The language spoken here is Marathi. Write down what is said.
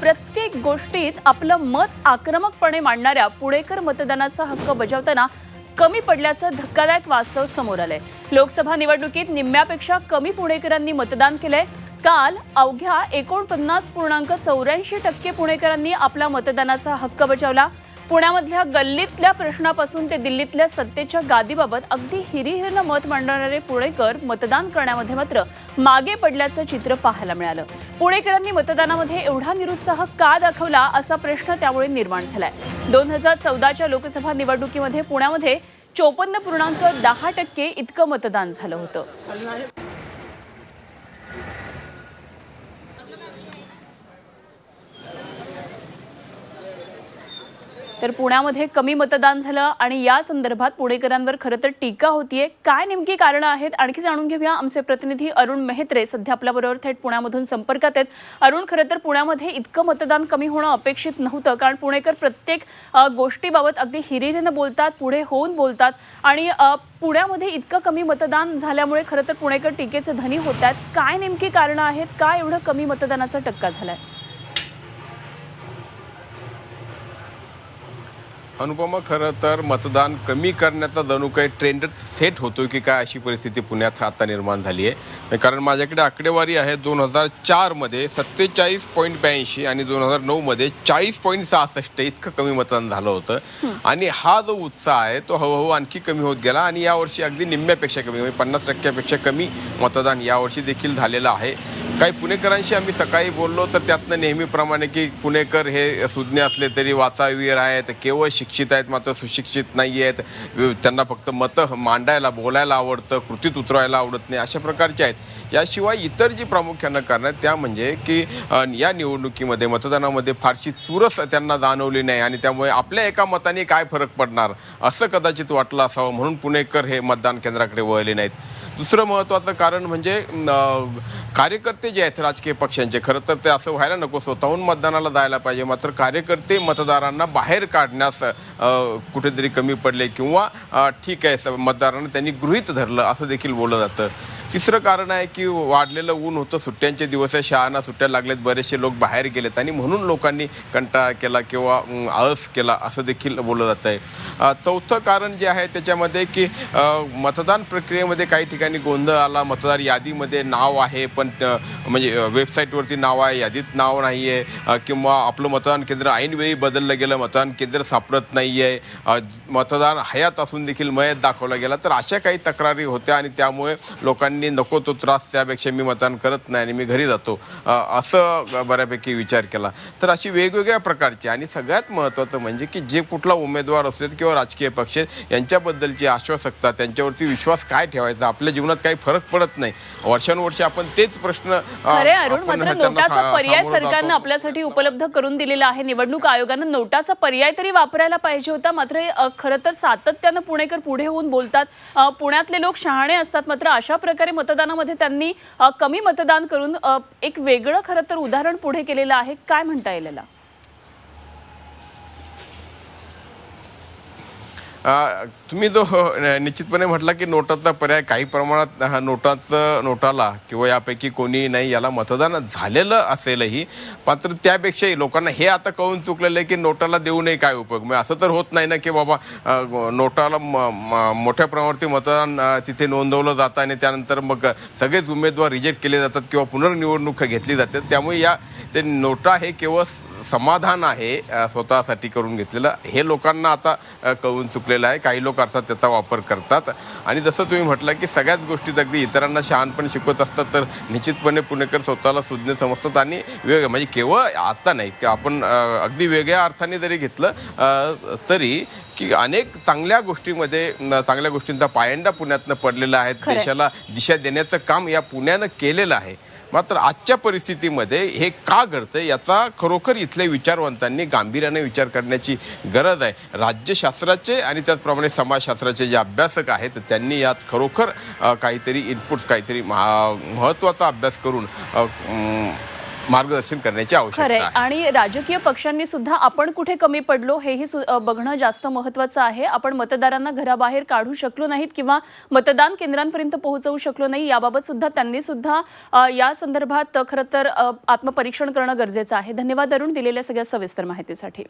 प्रत्येक गोष्टीत आपलं मत आक्रमकपणे मांडणाऱ्या पुणेकर मतदानाचा हक्क बजावताना कमी पडल्याचं धक्कादायक वास्तव समोर आलंय. लोकसभा निवडणुकीत निम्म्यापेक्षा कमी पुणेकरांनी मतदान केलंय. काल अवघ्या एकोणपन्नास पूर्णांक चौऱ्याऐंशी टक्के पुणेकरांनी आपला मतदानाचा हक्क बजावला. पुण्यामधल्या गल्लीतल्या प्रश्नापासून ते दिल्लीतल्या सत्तेच्या गादीबाबत अगदी हिरिहिरीनं मत मांडणारे पुणेकर मतदान करण्यामध्ये मात्र मागे पडल्याचं चित्र पाहायला मिळालं. पुणेकरांनी मतदानामध्ये एवढा निरुत्साह का दाखवला असा प्रश्न त्यामुळे निर्माण झालाय. दोन हजार चौदाच्या लोकसभा निवडणुकीमध्ये पुण्यामध्ये चोपन्न पूर्णांक दहा टक्के इतकं मतदान झालं होतं. तर पुण्यामध्ये कमी मतदान झालं आणि या संदर्भात पुणेकरांवर खरं तर टीका होतीये. काय नेमकी कारणं आहेत? आणखी जाणून घेऊया. आमचे प्रतिनिधी अरुण मेहत्रे सध्या आपल्याबरोबर थेट पुण्यामधून संपर्कात आहेत. अरुण खरं तर पुण्यामध्ये इतकं मतदान कमी होणं अपेक्षित नव्हतं कारण पुणेकर प्रत्येक गोष्टीबाबत अगदी हिरिरीनं बोलतात पुढे होऊन बोलतात आणि पुण्यामध्ये इतकं कमी मतदान झाल्यामुळे खरं तर पुणेकर टीकेचे धनी होत आहेत काय नेमकी कारणं आहेत? का एवढं कमी मतदानाचा टक्का झालाय? अनुपमा खरं तर मतदान कमी करण्याचा जणू काही ट्रेंडच सेट होतो की काय अशी परिस्थिती पुण्यात आता निर्माण झाली आहे. कारण माझ्याकडे आकडेवारी आहे दोन हजार चारमध्ये सत्तेचाळीस पॉईंट ब्याऐंशी आणि दोन हजार नऊमध्ये चाळीस पॉईंट सहासष्ट इतकं कमी मतदान झालं होतं. आणि हा जो उत्साह आहे तो हळूहळू आणखी कमी होत गेला आणि यावर्षी अगदी निम्म्यापेक्षा कमी म्हणजे पन्नास टक्क्यापेक्षा कमी मतदान यावर्षी देखील झालेलं आहे. काही पुणेकरांशी आम्ही सकाळी बोललो तर त्यातनं नेहमीप्रमाणे की पुणेकर हे सुज्ञ असले तरी वाचावीर आहेत केवळ शिक्षित आहेत मात्र सुशिक्षित नाही आहेत. त्यांना फक्त मतं मांडायला बोलायला आवडतं कृतीत उतरवायला आवडत नाही अशा प्रकारचे आहेत. याशिवाय इतर जी प्रामुख्यानं कारण आहेत त्या म्हणजे की या निवडणुकीमध्ये मतदानामध्ये फारशी चुरस त्यांना जाणवली नाही आणि त्यामुळे आपल्या एका मताने काय फरक पडणार? असं कदाचित वाटलं असावं म्हणून पुणेकर हे मतदान केंद्राकडे वळले नाहीत. दुसरं महत्त्वाचं कारण म्हणजे कार्यकर्ते जे आहेत राजकीय पक्षांचे खरं तर ते असं व्हायला नको स्वतःहून मतदानाला जायला पाहिजे. मात्र कार्यकर्ते मतदारांना बाहेर काढण्यास कुठेतरी कमी पडले किंवा ठीक आहे स- मतदारांना त्यांनी गृहीत धरलं असं देखील बोललं जातं. तिसरं कारण आहे की वाढलेलं ऊन होतं. सुट्ट्यांचे दिवस आहे. शाळांना सुट्ट्या लागल्यात. बरेचसे लोक बाहेर गेलेत आणि म्हणून लोकांनी कंटाळा केला किंवा आळस केला असं देखील बोललं जात आहे चौथं कारण जे आहे त्याच्यामध्ये की मतदान प्रक्रियेमध्ये काही ठिकाणी गोंधळ आला. मतदार यादीमध्ये नाव आहे पण म्हणजे वेबसाईटवरती नाव आहे यादीत नाव नाही आहे किंवा आपलं मतदान केंद्र ऐनवेळी बदललं गेलं मतदान केंद्र सापडत नाही आहे मतदान हयात असून देखील मयत दाखवला गेला. तर अशा काही तक्रारी होत्या आणि त्यामुळे लोकांनी नको तो त्रास त्यापेक्षा मी मतदान करत नाही आणि मी घरी जातो. असं बऱ्यापैकी विचार केला. तर अशी वेगवेगळ्या प्रकारची आणि सगळ्यात महत्त्वाचं म्हणजे की जे कुठला उमेदवार असू देत किंवा राजकीय पक्ष यांच्याबद्दलची आश्वासकता त्यांच्यावरती विश्वास काय ठेवायचा? आपल्या जीवनात काही फरक पडत नाही. वर्षानुवर्षे आपण तेच प्रश्न पर्याय सरकारनं. आपल्यासाठी उपलब्ध करून दिलेला आहे. निवडणूक आयोगानं नोटाचा पर्याय तरी वापरायला पाहिजे होता. मात्र खरं तर सातत्यानं पुणेकर पुढे होऊन बोलतात. पुण्यातले लोक शहाणे असतात. मात्र अशा प्रकारे मतदानामध्ये त्यांनी कमी मतदान करून एक वेगळं खरं तर उदाहरण पुढे केलेलं आहे. काय म्हणता येईल याला? अ, तुम्ही जो निश्चितपणे म्हटला की नोटाचा पर्याय काही प्रमाणात हा नोटाचं नोटाला किंवा यापैकी कोणी नाही याला मतदान झालेलं असेलही. मात्र त्यापेक्षाही लोकांना हे आता कळून चुकलेलं आहे की नोटाला देऊ नये काय उपयोग? म्हणजे असं तर होत नाही ना की बाबा नोटाला म- म- मोठ्या प्रमाणावरती मतदान तिथे नोंदवलं जातं आणि त्यानंतर मग सगळेच उमेदवार रिजेक्ट केले जातात किंवा पुनर्निवडणूक घेतली जाते. त्यामुळे या ते नोटा हे केवळ समाधान आहे स्वतःसाठी करून घेतलेलं. हे लोकांना आता कळून चुकलेलं आहे. काही लोक अर्थात त्याचा वापर करतात. आणि जसं तुम्ही म्हटलं की सगळ्याच गोष्टीत अगदी इतरांना शहाणपण शिकवत असतात तर निश्चितपणे पुणेकर स्वतःला सुज्ञ समजतात आणि वेग म्हणजे केवळ आता नाही की आपण अगदी वेगळ्या अर्थाने जरी घेतलं तरी की अनेक चांगल्या गोष्टीमध्ये चांगल्या गोष्टींचा पायंडा पुण्यातनं पडलेला आहे. देशाला दिशा देण्याचं काम या पुण्यानं केलेलं आहे. मात्र आजच्या परिस्थितीमध्ये हे का घडतं याचा खरोखर इथल्या विचारवंतांनी गांभीर्याने विचार करण्याची गरज आहे. राज्यशास्त्राचे आणि त्याचप्रमाणे समाजशास्त्राचे जे अभ्यासक आहेत त्यांनी यात खरोखर काहीतरी इनपुट्स काहीतरी महा- महत्त्वाचा अभ्यास करून मार्गदर्शन करण्याची खरंय. आवश्यकता आहे. आणि राजकीय पक्षांनी सुद्धा आपण कुठे कमी पडलो हेही सु- अ, बघणं जास्त महत्वाचं आहे. आपण मतदारांना घराबाहेर काढू शकलो नाहीत किंवा मतदान केंद्रांपर्यंत पोहोचवू शकलो नाही याबाबत सुद्धा त्यांनी सुद्धा अ, या संदर्भात खरं तर अ, आत्मपरीक्षण करणं गरजेचं आहे. धन्यवाद अरुण दिलेल्या सगळ्या सविस्तर माहितीसाठी.